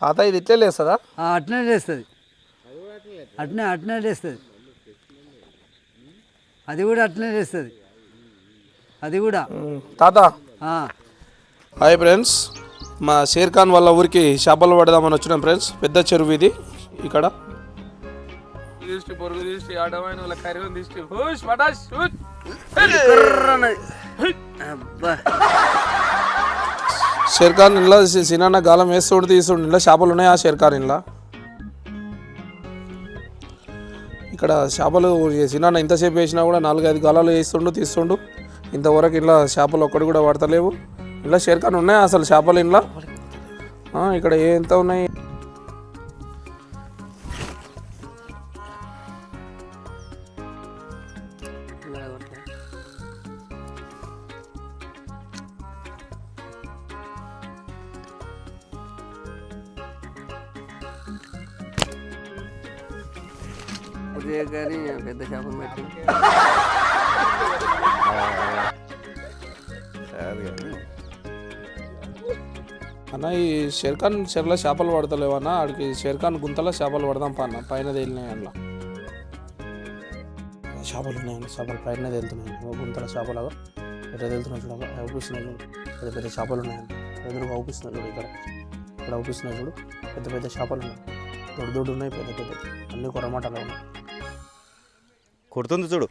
తాత ఇది ఇట్లే లేస్తుందా? అట్నే లేస్తుంది. అట్నే అట్నే లేస్తుంది. అది కూడా అట్నే లేస్తుంది. అది కూడా. తాత. ఆ, హాయ్ ఫ్రెండ్స్. మా షేర్ ఖాన్ వాళ్ళ ఊరికి చేపలు పడదామని వచ్చినాం ఫ్రెండ్స్. పెద్ద చెరువు ఇది ఇక్కడ. దిష్టి పొరుగు దిష్టి ఆడమైన వాళ్ళ కరివం దిష్టి. హుష్ పటాష్ హుష్. అబ్బా. షేర్ఖాన్ ఇంట్లో సినాన్న గాలం వేస్తుండు తీస్తుండు ఇంట్లో చేపలు ఉన్నాయా షేర్ ఖాన్ ఇంట్లో ఇక్కడ చేపలు సినాన్న ఇంతసేపు వేసినా కూడా నాలుగైదు గాలాలు వేస్తుండు తీస్తుండు ఇంతవరకు ఇంట్లో చేపలు ఒక్కటి కూడా పడతలేవు ఇంట్లో షేర్ఖాన్ ఉన్నాయి ఉన్నాయా అసలు చేపలు ఇంట్లో ఆ, ఇక్కడ ఎంత ఉన్నాయి? ఉదయ కానీ పెద్ద చేపలు పెట్టి. అన్న ఈ షేర్ఖాన్ చెర్ల చేపలు పడతలేవన్నా ఆడికి షేర్ఖాన్ గుంతలో చేపలు పడదాం పా అన్న. పైన తేలినాయి అందులో చేపలు ఉన్నాయండి చేపలు పైన తేలుతున్నాయి. గుంతల చేపలు ఎట్లా తేలుతున్నాయి చూడ అవుపిస్తున్నాయి చూడు. పెద్ద పెద్ద చేపలు ఉన్నాయండి. ఎదురుగా అవుపిస్తున్నాయి చూడు ఇక్కడ. ఇక్కడ అవుపిస్తున్నాయి చూడు. పెద్ద పెద్ద చేపలు ఉన్నాయి. దొడ్డు దొడ్డు ఉన్నాయి పెద్ద పెద్ద. అన్ని కొరమాటలు ఉన్నాయి. కొడుతుంది చూడు.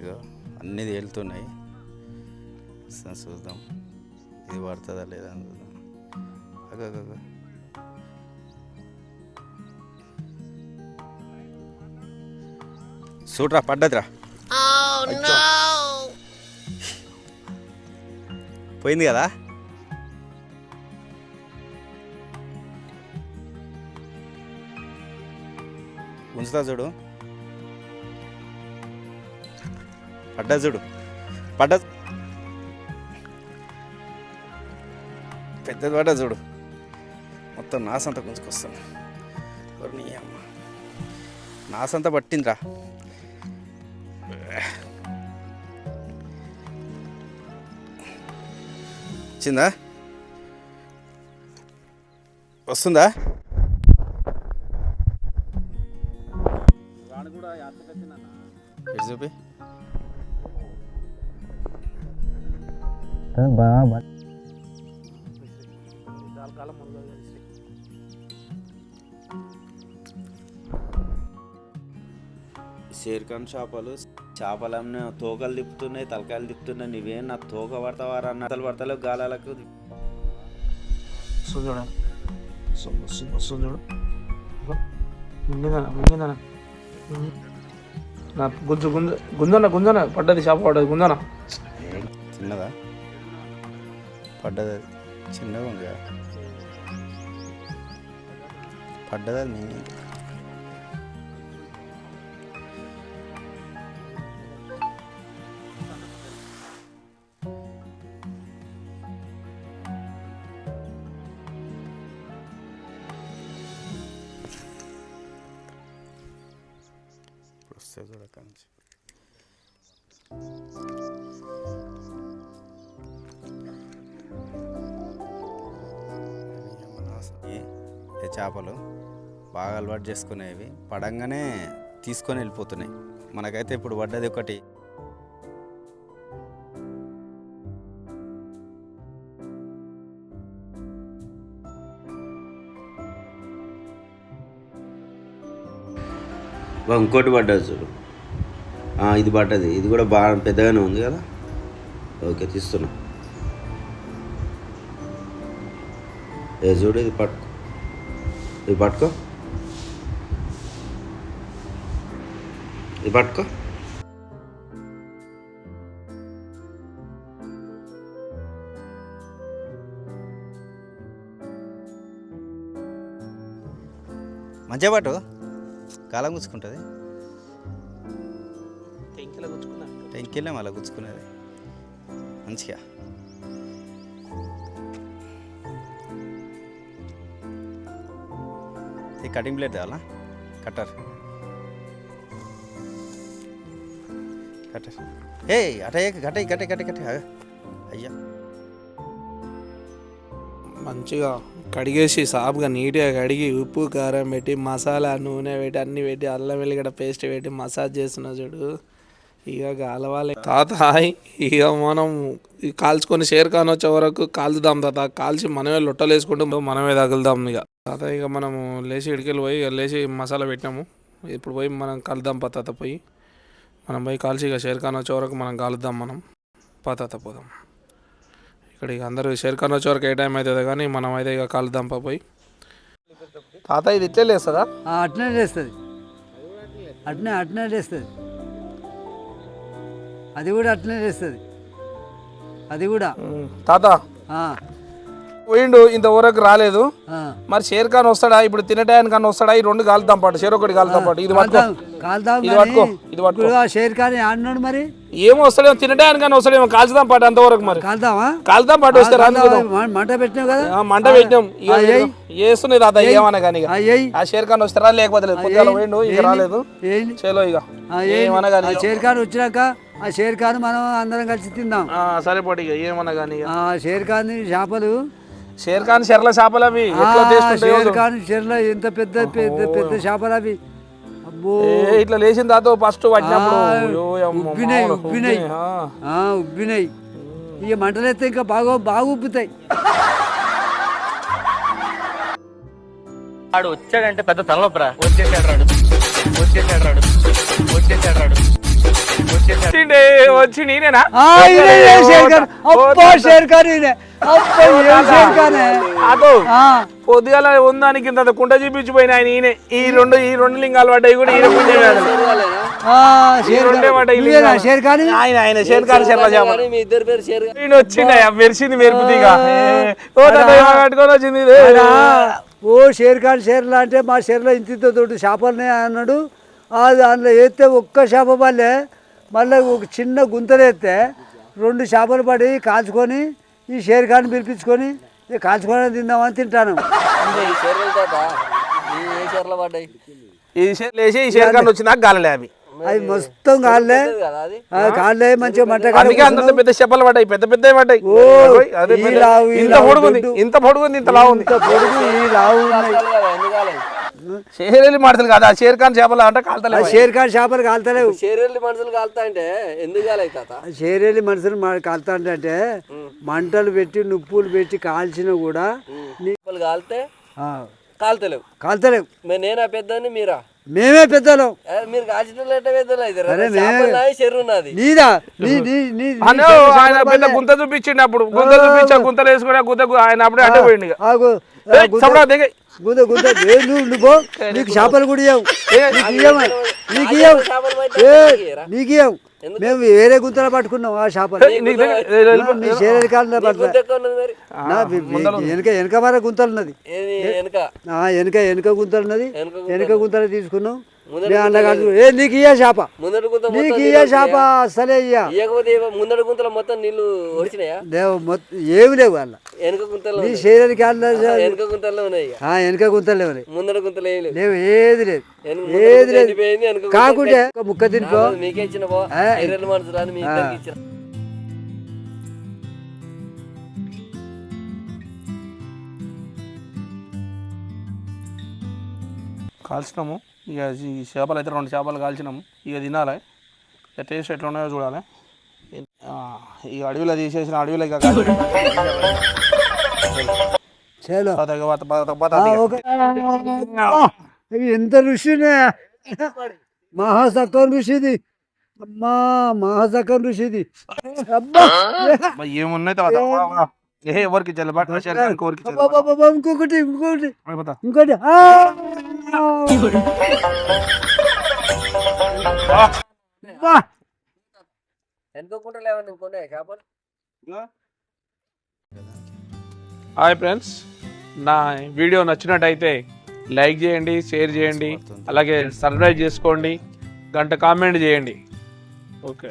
ఇగో అన్నీ తేలుతున్నాయి. చూద్దాం. ఇది పడుతుందా లేదా అని చూద్దాం. చూడరా పడ్డదిరా. పోయింది కదా? ఉంచుతా చూడు. పడ్డా చూడు. పడ్డా పెద్దది పడ్డా చూడు. మొత్తం నాసంతా గుంజుకొస్తాను అమ్మ? నాసంతా పట్టిందిరా. వచ్చిందా? వస్తుందా? చూపి? షేర్ఖాన్ చేపలు చేపలన్నీ తోకలు తిప్పుతున్నాయి తలకాయలు తిప్పుతున్నాయి. నువ్వేం నా తోక పడతావారా అన్న? అసలు పడతలేవు గాలాలకు వస్తుంది చూడు. మింగిందనా. నా గుంజు గుంజు గుంజన గుంజన పడ్డది చేప పడ్డది గుంజన చిన్నదా? పడ్డది. చిన్నగా పడ్డది అది చూడ ఈ చేపలు బాగా అలవాటు చేసుకునేవి. పడంగానే తీసుకొని వెళ్ళిపోతున్నాయి. మనకైతే ఇప్పుడు పడ్డది ఒకటి. ఇంకోటి పడ్డది చూడు. ఇది పడ్డది. ఇది కూడా బాగా పెద్దగానే ఉంది కదా? ఓకే తీస్తున్నా. ఏ చూడు ఇది పట్టుకో. ఇది పట్టుకో. ఇది పట్టుకో. మంచిగా పట్టు. కాలం గుచ్చుకుంటుంది. టెంకిలో అలా టెంకిలో మళ్ళీ గుచ్చుకునేది మంచిగా. ఇది కటింగ్ ప్లేట్ కావాలా కట్టర్. కట్టర్. ఏ అటే గట్టే గట్టే కట్టే కట్టే అయ్యా. మంచిగా కడిగేసి సాఫ్గా నీట్గా కడిగి ఉప్పు కారం పెట్టి మసాలా నూనె పెట్టి అన్నీ పెట్టి అల్లం వెల్లిగడ్డ పేస్ట్ పెట్టి మసాజ్ చేస్తున్నా చూడు. ఇక కాలవాలి తాత ఇక మనం కాల్చుకొని షేర్ ఖాన్ వచ్చే వరకు కాల్చుదాం తాత. కాల్చి మనమే లొట్టలు వేసుకుంటూ మనమే తగులుదాం ఇక. తాత ఇక మనము లేచి ఇడికెళ్ళి పోయి ఇక లేచి మసాలా పెట్టినాము. ఇప్పుడు పోయి మనం కలుద్దాం పతాత పోయి. మనం పోయి కాల్చి ఇక షేర్ ఖాన్ వచ్చే వరకు మనం కాలుద్దాం మనం. పతాత పోదాం. ఇక్కడ ఇక అందరూ షేర్ ఖాన్ వచ్చే వరకు ఏ టైం అవుతుంది కానీ మనం అయితే ఇక కాలుద్దాం పా పోయి తాత ఇది ఇట్లే లేస్తుందా? ఆ, అట్నే లేస్తుంది. అట్నే అట్నే లేస్తుంది. అది కూడా అట్నే లేస్తుంది. అది కూడా. తాత? ఆ, పోయిండు ఇంతవరకు రాలేదు. మరి షేర్ ఖాన్ వస్తాడా? ఇప్పుడు తినటానికన్నా వస్తాడా? ఈ రెండు కాలుతాం పాటు షేర్ ఒకటి కాలుతాం పాటు. ఇది పట్టుకో. ఇది పట్టుకో, ఇది షేర్ ఖాన్ ఆడినాడు మరి? ఏమో వస్తాడేమో తినటానికన్నా వస్తాడేమో కాల్చుదాం పాటు అంతవరకు మరి. కాల్దామా కాలుతాం పాటు వస్తే రాను మంట పెట్టినావు కదా? మంట పెట్టినాం. వేస్తున్నాయి తాత ఏమన్నా కానీ ఆ షేర్ ఖాన్ వస్తారా లేకపోతే లేదు. పొద్దుగాల పోయిండు ఇక రాలేదు. చేలో ఇక? ఏమన్నా కానీ షేర్ ఖాన్ వచ్చినాక ఆ షేర్ ఖాన్ మనం అందరం కలిసి తిందాం. ఆ, సరిపోటీ ఇక ఏమన్నా కానీ ఆ షేర్ ఖాన్ చేపలు షేర్ ఖాన్ షెర్ల చేపలు అవి ఎట్లా ఆ, టేస్ట్ ఉంటాయో షేర్ ఖాన్ చెర్ల ఎంత పెద్ద పెద్ద పెద్ద చేపలు అవి. ఇట్లా లేచిన తాత ఫస్ట్ ఉబ్బినాయి, ఉబ్బినాయి. ఉబ్బినాయి, ఇక మంటలు ఎత్తే ఇంకా బాగా బాగా ఉబ్బుతాయి. వాడు వచ్చాడంటే పెద్ద తలనొప్పరా. వచ్చేసాడు రాడు. వచ్చేసాడు రాడు. వచ్చేసాడు రాడు. వచ్చిండే వచ్చి నేనేనా అబ్బా అదో పొద్దుగాల ఉందానికి ఇంత కుంట చూపించిపోయిన ఆయన ఈయన. ఈ రెండు ఈ రెండు లింగాలు పడ్డాయి కూడా ఈయన పుణ్యం కాదు. ఆయన వచ్చింది మెరిసింది మెరుపుతీగా ఓ వచ్చింది ఓ షేర్ ఖాన్ షేర్లా అంటే మా షేర్లో ఇంత తోటి చేపలనే అన్నాడు. ఆ దాంట్లో వేస్తే ఒక్క చేప పల్లె మళ్ళీ ఒక చిన్న గుంతలేస్తే రెండు చేపలు పడి కాల్చుకొని ఈ షేర్ ఖాన్ పిలిపించుకొని ఇక కాల్చుకొని తిందామని తింటాను. ఈ షేర్లు తాత ఈ షేర్ ఖాన్ వచ్చినాక గాలలే అవి. అవి మొత్తం కాళ్ళే అది? కాళ్ళే మంచిగా మంట అందుకే అంత పెద్ద చెప్పలు పడ్డాయి పెద్ద పెద్ద పడ్డాయి. అదే ఇంత పొడుగుంది. ఇంత పొడుగుంది ఇంత లావు ఇంత పొడుగు ఈ లావు ఉన్నాయి. కదా ఎందుకు కాలేదు షేరేలి మాడతలు కాదు? ఆ షేర్ ఖాన్ చేపలు అంటే కాలుతలే ఆ షేర్ ఖాన్ చేపలు కాలుతలేవు. షేర్లు మనుషులు కాలుతా అంటే ఎందుకు కాలేదు తాత? షేరేలి మనుషులు మా కాలుతాంటే మంటలు పెట్టి నుప్పులు పెట్టి కాల్చినా కూడా కాలితే ఆ, కాలుతలేవు. కాలుతలేవు. నేనా పెద్దని మీరా? మేమే పెద్దలం. మీరు నీదా? ఆయన పెద్ద గుంత చూపించిండు అప్పుడు. గుంత చూపించా గుంతలు వేసుకుని గుంత ఆయన అప్పుడే అడ్డే పోయిండు ఇక. ఆగు. ఆ, ఏయ్, గుంత- సపడా దిగ. గుంత గుంత. ఏ నువ్వు నువ్వు నీకు చేపలు కూడా ఇవ్వవు నీకు ఇవ్వము నీకు ఏ నాకు ఇయ్యరా? మేము వేరే గుంతలో పట్టుకున్నాం ఆ చేపలు. మీ వి- వెనక వెనక మర గుంతలు ఉన్నది. ఏది వెనక? ఆ, వెనక వెనక గుంతలు ఉన్నది. వెనక గుంతలు తీసుకున్నాం. నేను అన్నగాడు ఏ నీకు ఇయ్య చేప. ముందటి గుంత మొత్తం నీకు నీళ్ళు ఇయ్య చేప వచ్చినాయా? అసలే ఇయ్య. ఇయ్యకపోతే ఏమో ముందటి గుంతలో మొత్తం నీళ్ళు వచ్చినాయా? లేవు మొత్తం ఏమి లేవు వాళ్ళ వెనక గుంతలో నీ ఉన్నాయి. శరీర కాలంలో వెనక గుంతల్లో ఉన్నాయి. వెనక గుంతలు లేవు. గుంతలు లేవు. ఏది లేదు. ఏది లేదు. కాకుంటే ముక్క తినిపో నాకు మీకే ఇచ్చిన. కాల్చినాము. ఇక ఈ చేపలు అయితే రెండు చేపలు కాల్చినాము. ఇక తినాలి. ఇక టేస్ట్ ఎట్లా ఉన్నాయో చూడాలి ఈ అడవిలో తీసేసిన అడవిలో ఇక ఎంత రుచినే మహాసక్కం రుచిది అమ్మా అబ్బా. అబ్బా, ఏమున్నాయి ఎవరికి ఇంకొకటి ఇంకొకటి. ఇంకోటి ఇంకొన్నాయా చేపలు? Hi friends. నా వీడియో నచ్చినట్టయితే లైక్ చేయండి షేర్ చేయండి అలాగే సబ్స్క్రైబ్ చేసుకోండి గంట కామెంట్ చేయండి. ఓకే